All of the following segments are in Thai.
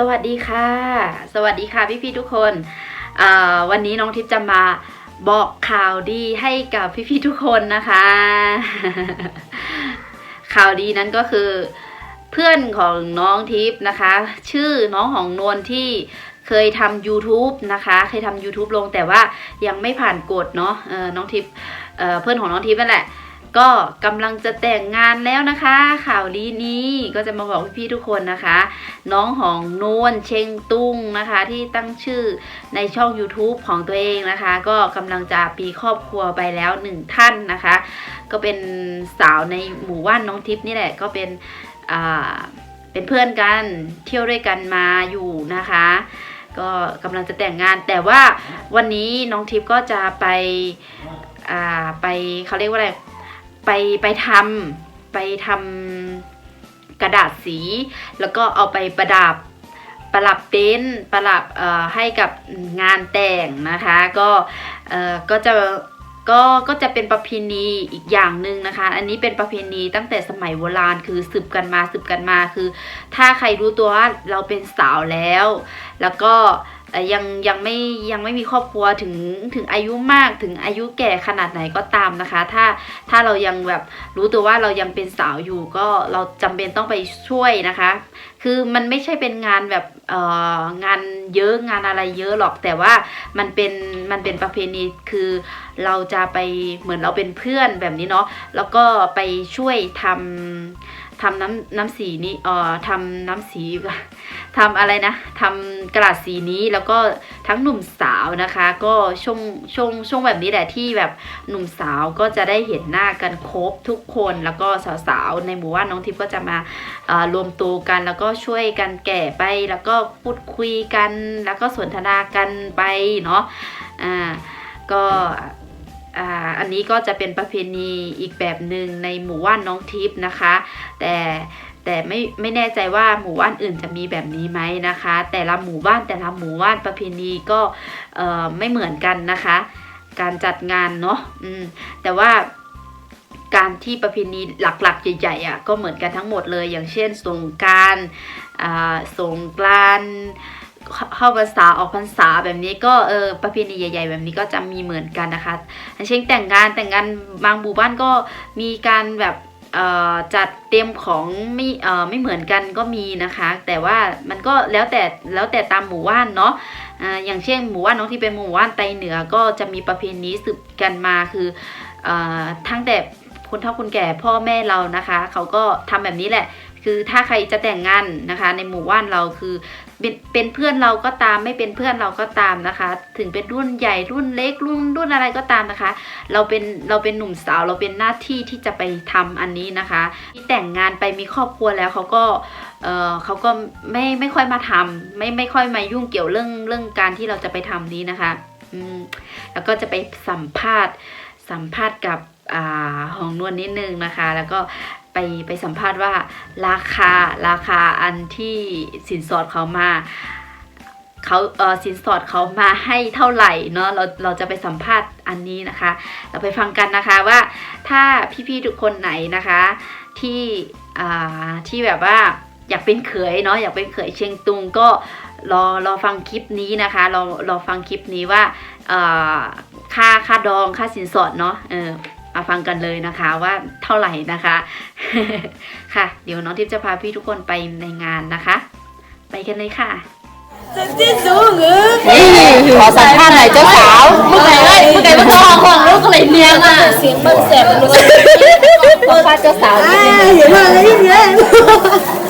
สวัสดีค่ะ สวัสดีค่ะพี่ๆทุกคน วันนี้น้องทิพย์จะมาบอกข่าวดีให้กับพี่ๆทุกคนนะคะ ข่าวดีนั้นก็คือเพื่อนของน้องทิพย์นะคะ ชื่อน้องของนวลที่เคยทำ YouTube นะคะ เคยทำ YouTube ลงแต่ว่ายังไม่ผ่านกฎเนาะน้องทิพย์เพื่อนของน้องทิพย์นั่นแหละ ก็กำลังจะแต่งงานแล้วนะคะ ข่าวดีนี้ก็จะมาบอกพี่ๆทุกคนนะคะ น้องของนวลเชงตุ้งนะคะ ที่ตั้งชื่อในช่อง YouTube ของตัวเองนะคะ ก็กำลังจะปีครอบครัวไปแล้วหนึ่งท่านนะคะ ก็เป็นสาวในหมู่บ้านน้องทิพย์นี่แหละก็เป็นอ่าเป็นเพื่อนกันเที่ยวด้วยกันมาอยู่นะคะ ก็กำลังจะแต่งงาน แต่ว่าวันนี้น้องทิพย์ก็จะไปอ่าไปเขาเรียกว่าอะไร ไปไปทำไปทำกระดาษสี แล้วก็เอาไปประดับประดับเต็นท์ประดับให้กับงานแต่งนะคะ ก็เออก็จะก็ก็จะเป็นประเพณีอีกอย่างหนึ่งนะคะ อันนี้เป็นประเพณีตั้งแต่สมัยโบราณคือสืบกันมาสืบกันมาคือ ถ้าใครรู้ตัวว่าเราเป็นสาวแล้ว แล้วก็ ยังยังไม่ยังไม่มีครอบครัวถึงถึงอายุมากถึงอายุแก่ขนาดไหนก็ตามนะคะ ถ้าถ้าเรายังแบบรู้ตัวว่าเรายังเป็นสาวอยู่ก็เราจำเป็นต้องไปช่วยนะคะ คือมันไม่ใช่เป็นงานแบบเอ่องานเยอะงานอะไรเยอะหรอกแต่ว่ามันเป็นมันเป็นประเพณีคือเราจะไปเหมือนเราเป็นเพื่อนแบบนี้เนาะแล้วก็ไปช่วยทำ ทำน้ำน้ำสีนี้เอ่อทำน้ำสีทำอะไรนะทำกระดาษสีนี้แล้วก็ทั้งหนุ่มสาวนะคะ ก็ช่วงช่วงช่วงแบบนี้แหละที่แบบหนุ่มสาวก็จะได้เห็นหน้ากันครบทุกคนแล้วก็สาวๆในหมู่บ้านน้องทิพย์ก็จะมาเอ่อรวมตัวกันแล้วก็ช่วยกันแก่ไปแล้วก็พูดคุยกัน แล้วก็สนทนากันไปเนาะอ่าก็ อันนี้ก็จะเป็นประเพณีอีกแบบหนึ่งในหมู่บ้านน้องทิพย์นะคะ แต่แต่ไม่ไม่แน่ใจว่าหมู่บ้านอื่นจะมีแบบนี้ไหมนะคะ แต่ละหมู่บ้านแต่ละหมู่บ้านประเพณีก็ไม่เหมือนกันนะคะ การจัดงานเนาะแต่ว่าการที่ประเพณีหลักๆใหญ่ๆอะก็เหมือนกันทั้งหมดเลย อย่างเช่นสงการสงกรานต์ เข้าพรรษาออกพรรษาแบบนี้ก็เออประเพณีใหญ่ ๆ แบบนี้ก็จะมีเหมือนกันนะคะอย่างเช่นแต่งงานแต่งงานบางหมู่บ้านก็มีการแบบจัดเตรียมของไม่ไม่เหมือนกันก็มีนะคะ แต่ว่ามันก็แล้วแต่แล้วแต่ตามหมู่บ้านเนาะอย่างเช่นหมู่บ้านน้องที่เป็นหมู่บ้านไตเหนือก็จะมีประเพณีสืบกันมาคืออทั้งแต่คนเฒ่าคนแก่พ่อแม่เรานะคะ เขาก็ทำแบบนี้แหละ คือถ้าใครจะแต่งงานนะคะ ในหมู่บ้านเราคือ เป็นเป็นเพื่อนเราก็ตามไม่เป็นเพื่อนเราก็ตามนะคะ ถึงเป็นรุ่นใหญ่รุ่นเล็กรุ่นรุ่นอะไรก็ตามนะคะ เราเป็นเราเป็นหนุ่มสาวเราเป็นหน้าที่ที่จะไปทำอันนี้นะคะที่แต่งงานไปมีครอบครัวแล้วเขาก็เออเขาก็ไม่ไม่ค่อยมาทำไม่ไม่ค่อยมายุ่งเกี่ยวเรื่องเรื่องการที่เราจะไปทำนี้นะคะอืมแล้วก็จะไปสัมภาษณ์สัมภาษณ์กับ อ่าของนวลนิดนึงนะคะ แล้วก็ไปไปสัมภาษณ์ว่าราคาราคาอันที่สินสอดเขามาเขาเออสินสอดเขามาให้เท่าไหร่เนาะเราเราจะไปสัมภาษณ์อันนี้นะคะ เราไปฟังกันนะคะว่าถ้าพี่ๆทุกคนไหนนะคะที่อ่าที่แบบว่าอยากเป็นเขยเนาะอยากเป็นเขยเชียงตุงก็รอรอฟังคลิปนี้นะคะรอรอฟังคลิปนี้ว่าเออค่าค่าดองค่าสินสอดเนาะเออ มาฟังกันเลยนะคะว่าเท่าไหร่นะคะ ค่ะ เดี๋ยวน้องทิพย์จะพาพี่ทุกคนไปในงานนะคะ ไปกันเลยค่ะที่สูงเออนี่ขอสัมภาษณ์หน่อยเจ้าสาวเมื่อไหร่เลยเมื่อไหร่มันท้องของลูกอะไรเนี่ยอะเสียงมันแสบมันรู้ขอพาเจ้าสาวนิดนึงอย่ามาเลยเยอะ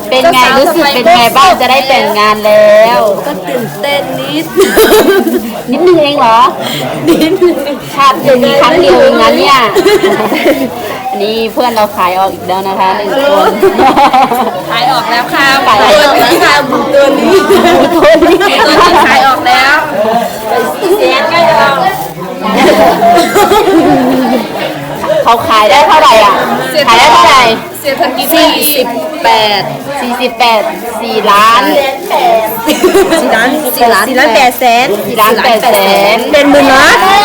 เป็นไงรู้สึกเป็นไงบ้างจะได้แต่งงานแล้ว ก็ตื่นเต้นนิด นิดนึงเองเหรอ นิดชาติเดียวมีครั้งเดียวเองนะเนี่ยอันนี้เพื่อนเราขายออกอีกแล้วนะคะหนึ่งคนขายออกแล้วค่ะขายออกตัวนี้ค่ะบุกตัวนี้ตัวนี้ตัวนี้ขายออกแล้วเสียงใกล้จะออกเขาขายได้เท่าไหร่อะ ขายได้เท่าไหร่เสียทันทีสี่สิบ แปดสี่สิบแปดสี่ล้านสี่ล้านสี่ล้านสี่ล้านแปดแสนสี่ล้านแปดแสนเป็นหมื่นล้านก็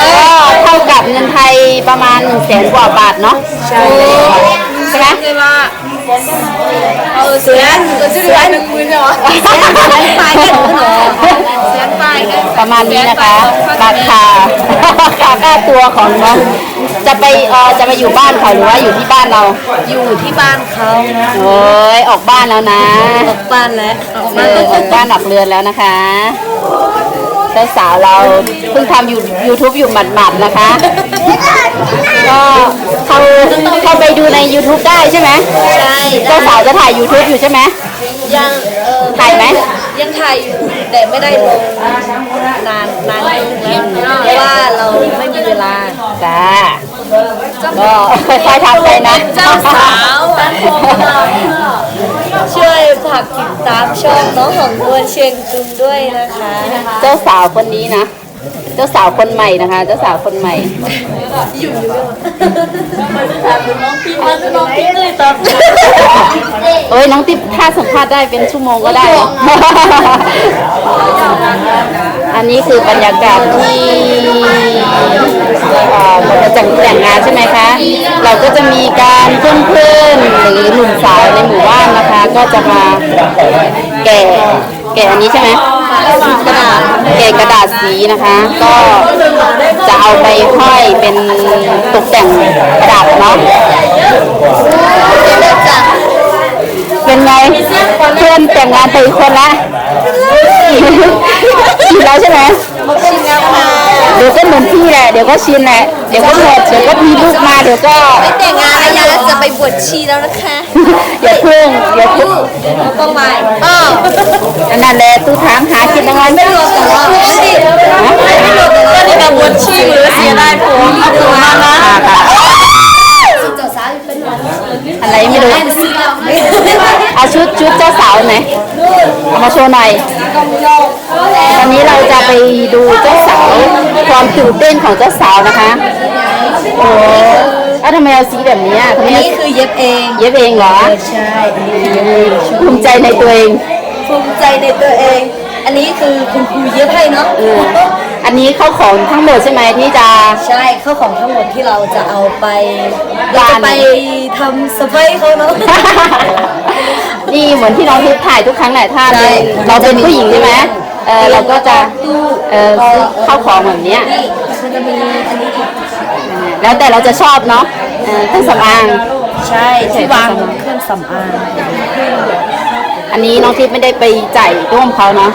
เท่ากับเงินไทยประมาณ1นึ่งแสนกว่าบาทเนาะใช่ใช่ไหมใช่ไหมเออเสียนก็ชื่ออะไรเป็นมือเนาะเสียนไปกันเหรอเสียนไปกันประมาณนี้นะคะราคาราคาค่าตัวของน้องจะไปเออจะไปอยู่บ้านเขาหรือว่าอยู่ที่บ้านเรา อยู่ที่บ้านเขาโอ้ย ออกบ้านแล้วนะออกบ้านแล้วออกเอบ้านอออกบ้านออกเรือนแล้วนะคะเจ้าสาวเราเพิ่งทำยูยูทูบอยู่หมัดๆนะคะ ก็เขาเข้าไปดูใน YouTube ได้ใช่ไหมใช่เจ้าสาวจะถ่าย YouTube อยู่ใช่ไหม ยังเออถ่ายไหม ยังถ่ายอยู่แต่ไม่ได้ลงนานนานนึงแล้วเพราะว่าเราไม่มีเวลาจ้าก็ค่อยๆทำไปนะ เจ้าสาว ช่วยฝากติดตามช่องน้องของนวนเชียงตุงด้วยนะคะ เจ้าสาวคนนี้นะ เจ้าสาวคนใหม่นะคะ เจ้าสาวคนใหม่เอ้ยน้องติ๊บถ้าสัมภาษณ์ได้เป็นชั่วโมงก็ได้ อันนี้คือบรรยากาศที่เอ่อหมดจากแต่งงานใช่ไหมคะ เราก็จะมีการเพื่อนๆหรือหนุ่มสาวในหมู่บ้านนะคะ ก็จะมาแกะ แกะอันนี้ใช่ไหมกระดาษแกะกระดาษสีนะคะ ก็จะเอาไปห้อยเป็นตกแต่งกระดาษเนาะเป็นไงเพื่อนแต่งงานไปอีกคนละชินแล้วใช่ไหม ชิมแล้วค่ะ เดี๋ ยวก็เหมือนพี่แหละเดี๋ยวก็ชินแหละเดี๋ยวก็หมดเดี๋ยวก็มีลูกมาเดี๋ยวก็ไม่แต่งงานแล้วนะจะไปบวชชีแล้วนะคะอย่าเพิ่งอย่าเพิ่งแล้วก็มาอ้ออันนั้นแหละตู้ถามหากินทั้งวันไม่รวมแต่ว่าชีไม่รวมแต่ว่านี่มาบวชชีหรือเสียได้ผมเอาตัวมานะค่ะค่ะอะไรไม่รู้เอาชุดชุดเจ้าสาวไหนเอามาโชว์หน่อยวันนี้เรา จะไปดูเจ้าสาวความตื่นเต้นของเจ้าสาวนะคะโอ้เอ้าทำไมเอาสีแบบนี้อะทำไมอันเอานี้คือเย็บเองเย็บเองเหรอใช่ภูมิใจในตัวเองภูมิใจในตัวเอง อันนี้คือคุณครูเย็บให้เนาะอันนี้เข้าของทั้งหมดใช่ไหมที่จะใช่ข้าวของทั้งหมดที่เราจะเอาไปเราบ้านจะไปทำสไปเขาเนาะนี่เหมือนที่น้องทิพย์ถ่ายทุกครั้งแหละถ้าใช่เป็นเราเป็นผู้หญิงใช่ไหม เออเราก็จะเออซื้อเข้าของแบบเนี้ยนี่มันจะมีอันนี้อีกแล้วแต่เราจะชอบเนาะเออเครื่องสำอางใช่ที่วางเครื่องสำอางอันนี้น้องทิพย์ไม่ได้ไปจ่ายร่วมเขาเนาะ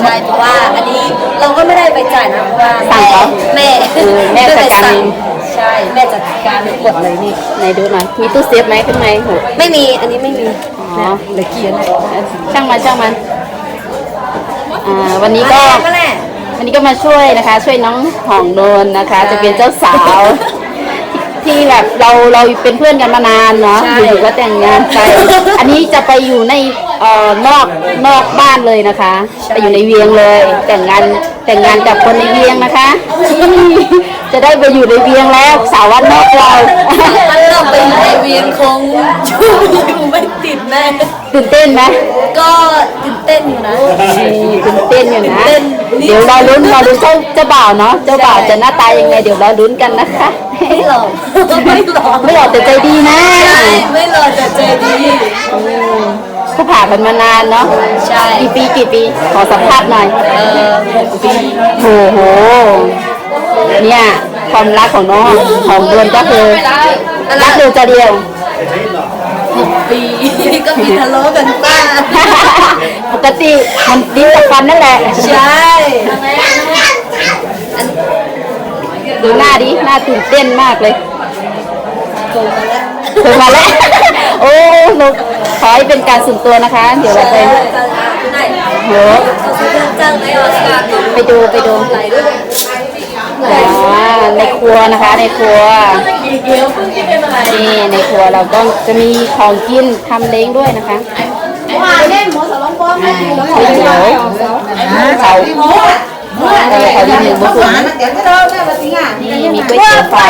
ใช่เพราะว่าอันนี้เราก็ไม่ได้ไปจ่ายนะเพราะว่าสั่งเขาแม่เออแม่จัดการเองใช่แม่จัดการกดเลยนี่ไหนดูหน่อยมีตู้เซฟไหมข้างในโหไม่มีอันนี้ไม่มีอ๋อเหลือเกียร์นะช่างมันช่างมัน อ่าวันนี้ก็ก็แหละวันนี้ก็มาช่วยนะคะ ช่วยน้องหองโนนนะคะ จะเป็นเจ้าสาว ที่แบบเราเราเป็นเพื่อนกันมานานเนาะอยู่ๆก็แต่งงานไปอันนี้จะไปอยู่ในเอ่อนอกนอกบ้านเลยนะคะไปอยู่ในเวียงเลย แต่งงานแต่งงานกับคนในเวียงนะคะ จะได้ไปอยู่ในเวียงแล้ว สาววันนอกเรามันเราไปอยู่ในเวียนคงอยู่ไม่ติดแน่ตื่นเต้นไหมก็ตื่นเต้นอยู่นะตื่นเต้นอยู่นะตื่นเต้นเดี๋ยวรอลุ้นรอลุ้นเจ้าเจ้าบ่าวเนาะเจ้าบ่าวจะหน้าตายังไงเดี๋ยวรอลุ้นกันนะคะไม่หลอกไม่หลอกไม่หลอกแต่ใจดีนะใช่ไม่หลอกแต่ใจดีก็ผ่ากันมานานเนาะใช่กี่ปีกี่ปีขอสัมภาษณ์หน่อยเออหกปีโอ้โห เนี่ยความรักของน้องของดวนก็คือรักเดียวใจเดียวหกปีก็มีทะเลาะกันบ้างปกติมันดิ้นกับฟันนั่นแหละใช่ดูหน้าดิหน้าตื่นเต้นมากเลยโกงมาแล้วเคยมาแล้วโอ้หนูขอให้เป็นการส่วนตัวนะคะ เดี๋ยวเราไปไหนโหเขาซื้อเครื่องจ้างในออสการ์ไปดูไปดูไหลด้วย อ๋อในครัวนะคะในครัว เดี๋ยวเพิ่งจะเป็นอะไรนี่ในครัวเราก็จะมีของกินทำเล้งด้วยนะคะมาเล่นหมอสลองป้อมอ่าก๋วยเตี๋ยวเขาเออเขาดีหนึ่งบุกุนี่มีก๋วยเตี๋ยวปลา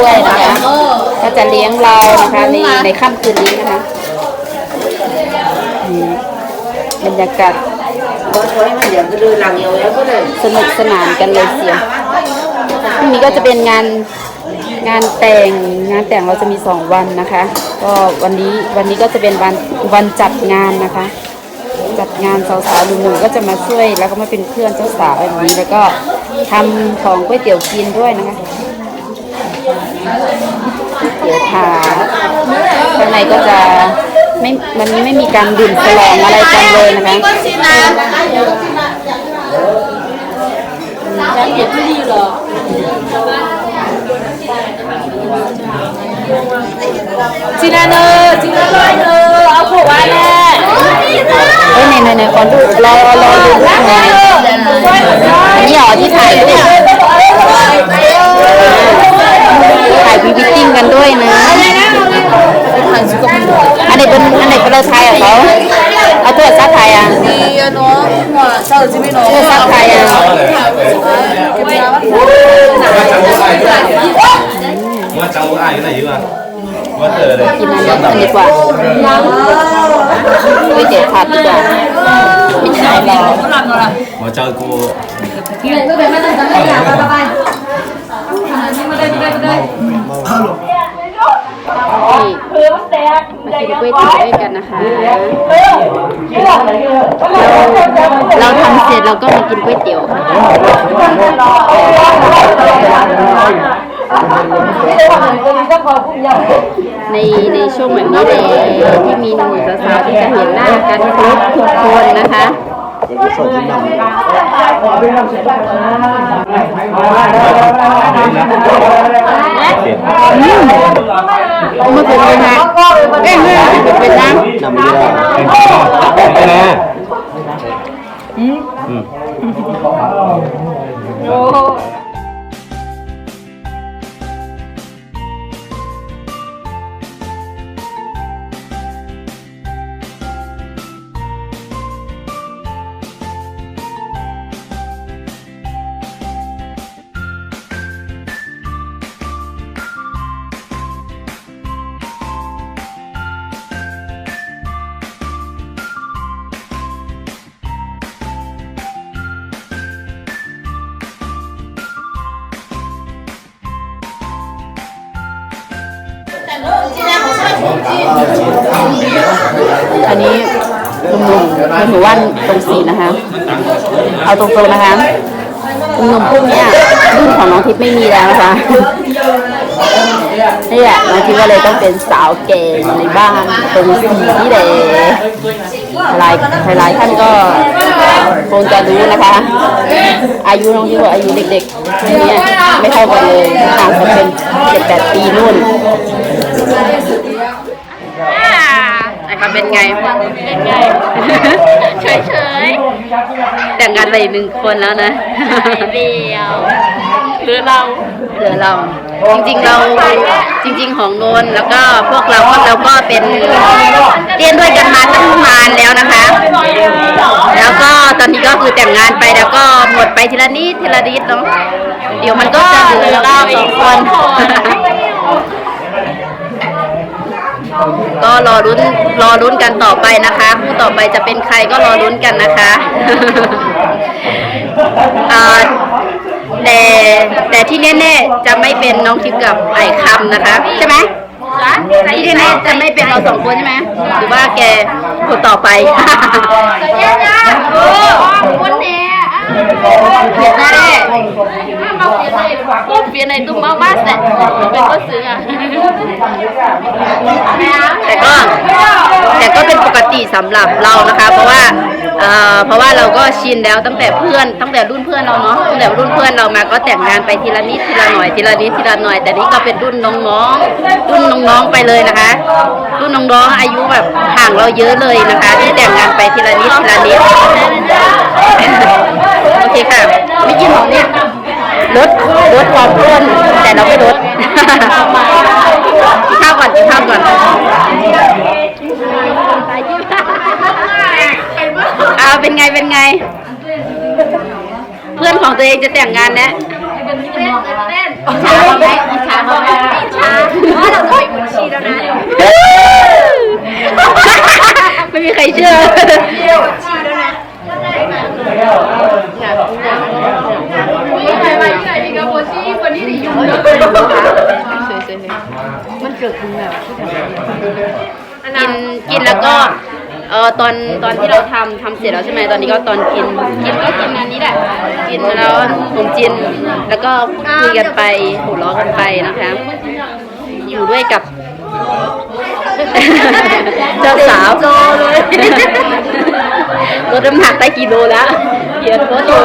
ด้วยนะคะก็จะเลี้ยงเรานะคะในในค่ำคืนนี้นะคะนี่บรรยากาศสนุกสนานกันเลยเสียง พรุ่งนี้ก็จะเป็นงานงานแต่งงานแต่งเราจะมีสองวันนะคะ ก็วันนี้วันนี้ก็จะเป็นวันวันจัดงานนะคะ จัดงานสาวๆหนุ่มๆก็จะมาช่วยแล้วก็มาเป็นเพื่อนเจ้าสาวแบบนี้แล้วก็ทำของก๋วยเตี๋ยวกินด้วยนะคะก๋วยเตี๋ยวถาข้างในก็จะไม่วันนี้ไม่มีการดื่มฉลองอะไรกันเลยนะคะจีน่าเนอร์จีน่าเลยเนอร์เอาผัวไว้แน่เอ้ยในในในขอดูรอรอดูรูปหน่อยอันนี้เหรอที่ถ่ายรูปถ่ายพรีวิตติ้งกันด้วยนะอันไหนเป็นอันไหนเป็นเราไทยอะเขาเอาตัวซับไทยอะดีอะเนาะหัวเจ้าจีไม่เนาะตัวซับไทยอะว่าเจ้าอ้ายก็ได้อยู่อะ ว่าเจอเลยกินอันนี้อันนี้ดีกว่าก๋วยเตี๋ยวผัดดีกว่าไม่ใช่หรอกว่าเจ้ากูนี่มากินก๋วยเตี๋ยวด้วยกันนะคะ เราทำเสร็จเราก็มากินก๋วยเตี๋ยวค่ะ ในในช่วงแบบนี้เลยที่มีหนุ่มสาวๆที่จะเห็นหน้ากันครบทุกคนนะคะเด็ดเมื่อเป็นเลยนะเอ้ยเมื่อเป็นนะนำไม่ได้ไปนะอืมอั นนี้หนุ่มๆในหมู่านตรงสีนะคะ เอาตรงๆนะคะหนุ่มๆพวกเนี้ยรุ่นของน้องทิพย์ไม่มีแล้วนะคะนี่แหละน้องทิพย์ก็เลยต้องเป็นสาวเก่งในบ้านตรงสีนี่แหละหลายหลายท่านก็คงจะรู้นะคะ อายุน้องทิพย์กับอายุเด็กๆเนี่ยไม่เท่ากันเลยห่างกันเป็นเจ็ดแปดปีนู่น นะคะเป็นไง เป็นไง เฉยเฉยๆแต่งงานไปอีกหนึ่งคนแล้วนะเดียวหรือเราเหลือเรา จริงๆเราจริง ๆ ของโนนแล้วก็พวกเราก็เราก็เป็นเรียนด้วยกันมาตั้งนานแล้วนะคะ แล้วก็ตอนนี้ก็คือแต่งงานไปแล้วก็หมดไปทีละนิดทีละนิดเนาะเดี๋ยวมันก็จะเหลือเราสองคน ก็รอรุ้นรอรุ้นกันต่อไปนะคะคู่ต่อไปจะเป็นใครก็รอรุ้นกันนะคะแต่แต่ที่แน่ๆจะไม่เป็นน้องทิพย์กับไอ้คำนะคะ ใช่ไหมที่แน่ๆจะไม่เป็นเราสองคนใช่ไหมหรือว่าแกคนต่อไปคนแน่ เพียนแน่มาเสียเลยกูเปลี่ยนในตุ้มมาบ้านแต่เป็นก็ซื้ออะแต่ก็แต่ก็เป็นปกติสำหรับเรานะคะ เพราะว่า อ่อเพราะว่าเราก็ชินแล้วตั้งแต่เพื่อนตั้งแต่รุ่นเพื่อนเราเนาะตั้งแต่รุ่นเพื่อนเรามาก็แต่งงานไปทีละนิดทีละหน่อยทีละนิดทีละหน่อย แต่นี่ก็เป็นรุ่นน้องๆรุ่นน้องๆไปเลยนะคะ รุ่นน้องๆอายุแบบห่างเราเยอะเลยนะคะ ที่แต่งงานไปทีละนิดทีละนิดโอเคค่ะไม่กินของนี่ยลดลดความอ้วนแต่เราไม่ลดกินข้าวก่อนกินข้าวก่อน เอาเป็นไงเป็นไง เพื่อนของตัวเองจะแต่งงานแล้วอิจฉาเขาไหมอิจฉาเขาไหมอิจฉาว่าเราจะไปบุญชีแล้วนะไม่มีใครเชื่อใครมาที่ไหนมีกระโปรงที่คนนี้ดีอยู่นะคะ对对มันเกิดขึ้นแบบกินกินแล้วก็ เออตอนตอนที่เราทำทำเสร็จแล้วใช่ไหมตอนนี้ก็ตอนกินกินก็กินอันนี้แหละกินแล้วผมจินแล้วก็คุยกันไปหัวเราะกันไปนะคะ อยู่ด้วยกับ เจ้าสาวเลยลดน้ำหนักได้กี่โลแล้วเขียนโพสต์อยู่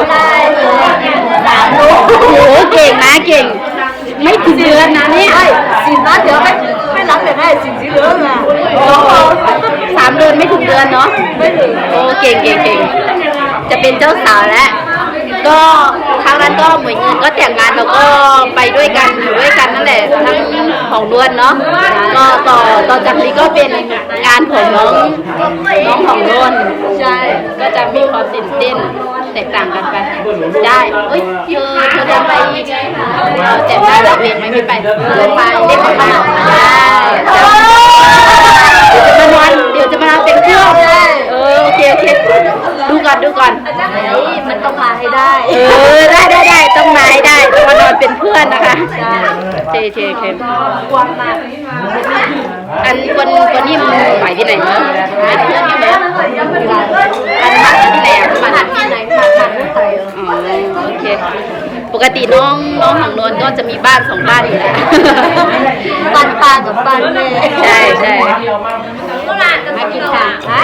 โอ้โหเก่งนะเก่ง ไม่ถึงเดือนนะเนี่ย สินนะเดี๋ยวไม่ไม่รับแต่ได้สินสีเหลืองอะ สามเดือนไม่ถึงเดือนเนาะไม่ถึงโอ้เก่งเก่งเก่งจะเป็นเจ้าสาวแล้วก็ครั้งนั้นก็เหมือนก็แต่งงานแล้วก็ไปด้วยกันอยู่ด้วยกันนั่นแหละทั้งของด้วนเนาะก็ต่อต่อจากนี้ก็เป็นงานของน้องน้องของนวลใช่ก็จะมีความตื่นเต้นแตกต่างกันไปได้เอ้ยเธอเธอเดินไปเราแจกได้แบบเพลงไหมไม่ไปเดินไปเด็กของเราได้ ยวจะมานอนเดี๋ยวจะมานอนเป็นเพื่อนเออโอเคโอเคดูก่อนดูก่อนมันต้องมาให้ได้เออได้ได้ได้ต้องมาให้ได้ต้องมานอนเป็นเพื่อนนะคะเจเจเจกว้างมากอันคนคนนี้มันหมายที่ไหนเนาะเป็นเพื่อนที่ไหนอันหมายที่ไหนอะมันที่ไหนมาทางไม่ใส่อ๋อโอเคปกติน้องน้องของนวลก็จะมีบ้านสองบ้านอยู่แล้วปันปลากับปันแม่ใช่ใช่ มากินค่ะฮะ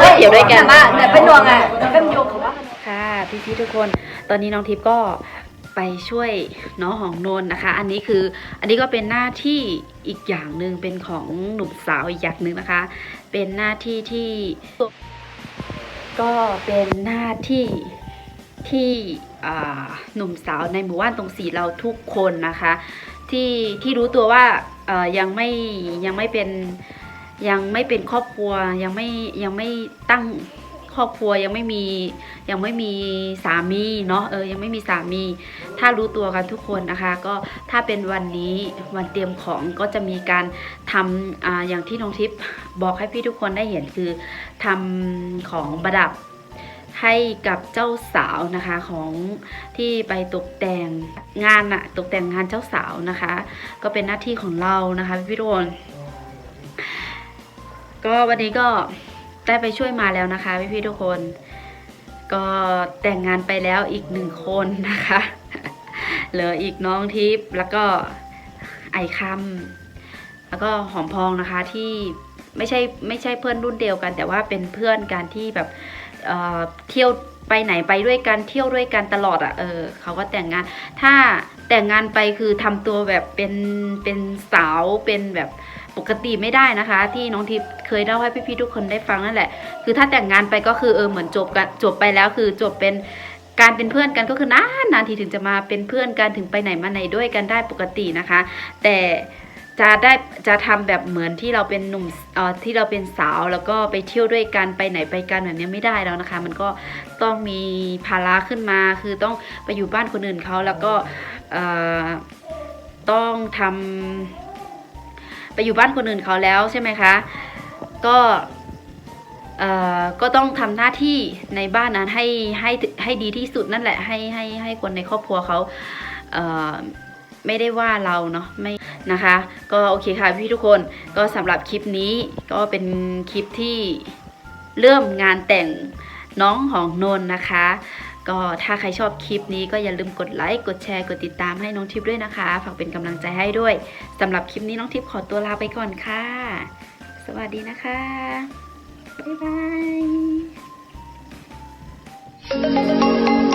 ก็เดี๋ยวด้วยกันบ้านแต่เป็นดวงอะเป็นโยกของว่าค่ะพี่พี่ๆทุกคน ตอนนี้น้องทิพย์ก็ไปช่วยน้องของนนท์นะคะ อันนี้คืออันนี้ก็เป็นหน้าที่อีกอย่างหนึ่งเป็นของหนุ่มสาวอีกอย่างหนึ่งนะคะ เป็นหน้าที่ที่ก็เป็นหน้าที่ที่อ่าหนุ่มสาวในหมู่บ้านตรงสีเราทุกคนนะคะ ที่ที่รู้ตัวว่าเอ่อยังไม่ยังไม่เป็น ยังไม่เป็นครอบครัวยังไม่ยังไม่ตั้งครอบครัวยังไม่มียังไม่มีสามีเนาะเออยังไม่มีสามี ถ้ารู้ตัวกันทุกคนนะคะ ก็ถ้าเป็นวันนี้วันเตรียมของก็จะมีการทำอ่าอย่างที่น้องทิพย์บอกให้พี่ทุกคนได้เห็นคือทำของประดับให้กับเจ้าสาวนะคะของที่ไปตกแต่งงานอะตกแต่งงานเจ้าสาวนะคะ ก็เป็นหน้าที่ของเรานะคะพี่ทุกคน ก็วันนี้ก็ได้ไปช่วยมาแล้วนะคะพี่พี่ทุกคน ก็แต่งงานไปแล้วอีกหนึ่งคนนะคะ เหลืออีกน้องทิพย์แล้วก็ไอคำแล้วก็หอมพองนะคะที่ไม่ใช่ไม่ใช่เพื่อนรุ่นเดียวกัน แต่ว่าเป็นเพื่อนกันที่แบบเอ่อเที่ยวไปไหนไปด้วยกันเที่ยวด้วยกันตลอดอะ่ะเออเขาก็แต่งงาน ถ้าแต่งงานไปคือทำตัวแบบเป็นเป็นสาวเป็นแบบ ปกติไม่ได้นะคะ ที่น้องทิพย์เคยเล่าให้พี่ๆทุกคนได้ฟังนั่นแหละ คือถ้าแต่งงานไปก็คือเออเหมือนจบกันจบไปแล้วคือจบเป็นการเป็นเพื่อนกันก็คือนานนานทีถึงจะมาเป็นเพื่อนกันถึงไปไหนมาไหนด้วยกันได้ปกตินะคะ แต่จะได้จะทำแบบเหมือนที่เราเป็นหนุ่มเอ่อที่เราเป็นสาวแล้วก็ไปเที่ยวด้วยกันไปไหนไปกันแบบนี้ไม่ได้แล้วนะคะ มันก็ต้องมีภาระขึ้นมาคือต้องไปอยู่บ้านคนอื่นเขาแล้วก็เอ่อต้องทำ ไปอยู่บ้านคนอื่นเขาแล้วใช่ไหมคะ ก็ก็ต้องทำหน้าที่ในบ้านนั้นให้ให้ให้ดีที่สุดนั่นแหละให้ให้ให้คนในครอบครัวเขาเไม่ได้ว่าเราเนาะไม่นะคะ ก็โอเคค่ะพี่ทุกคนก็สำหรับคลิปนี้ก็เป็นคลิปที่เริ่มงานแต่งน้องของนนนะคะ ก็ถ้าใครชอบคลิปนี้ก็อย่าลืมกดไลค์ กดแชร์ กดติดตามให้น้องทิพย์ด้วยนะคะ ฝากเป็นกำลังใจให้ด้วยสำหรับคลิปนี้น้องทิพย์ขอตัวลาไปก่อนค่ะ สวัสดีนะคะ บ๊ายบาย